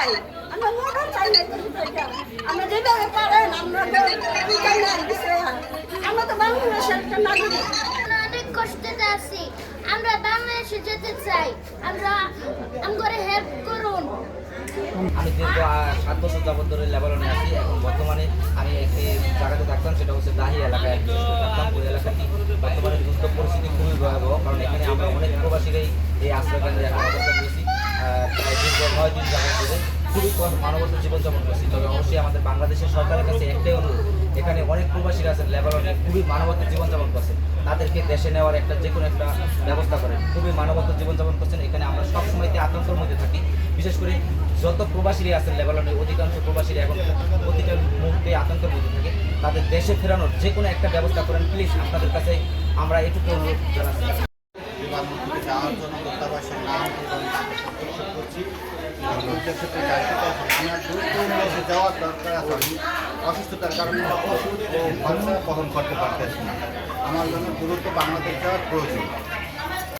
চাই। আমরা মোটর চাই না চাই আমরা যেভাবে পারেন আমরা চাই না আমরা তো বাংলাদেশের একটা নাগরিক। অনেক কষ্টতে আছি। আমরা বাংলাদেশে যেতে চাই। আমরা আমগরে হেল্প করুন। আমি দীর্ঘ সাত বছর যাবত ধরে লেবাননে আছি। এখন বর্তমানে আমি একটি জায়গাতে থাকতাম সেটা হচ্ছে দাহি এলাকায়। থাকতাম। ওই এলাকাটি বর্তমানে যুদ্ধ পরিস্থিতি খুবই ভয়াবহ কারণ এখানে আমরা অনেক প্রবাসীরাই এই আশ্রয় কেন্দ্রে এখন অবস্থান নয় দিন যাবত ধরে খুবই কম মানবত জীবনযাপন করছি। তবে অবশ্যই আমাদের বাংলাদেশের সরকারের কাছে একটাই অনুরোধ, এখানে অনেক প্রবাসীরা আছেন, লেবাননে খুবই মানবত জীবনযাপন করছেন। তাদেরকে দেশে নেওয়ার একটা যে কোনো একটা ব্যবস্থা করেন। খুবই মানবত জীবনযাপন করছেন, এখানে আমরা সবসময়তে আতঙ্কের মধ্যে থাকি। বিশেষ করে যত প্রবাসীরা আছেন লেবাননে, অধিকাংশ প্রবাসীরা এখন প্রতিটা মুহূর্তে আতঙ্কের মধ্যে থাকে। তাদের দেশে ফেরানোর যে কোনো একটা ব্যবস্থা করেন, প্লিজ আপনাদের কাছে আমরা এটুকু অনুরোধ জানাচ্ছি। বিমানবন্দরে যাওয়ার জন্য দূতাবাসের নাম এবং করছি। আমার দরকার ও বহন করতে আমার জন্য দ্রুত বাংলাদেশ যাওয়ার প্রয়োজন।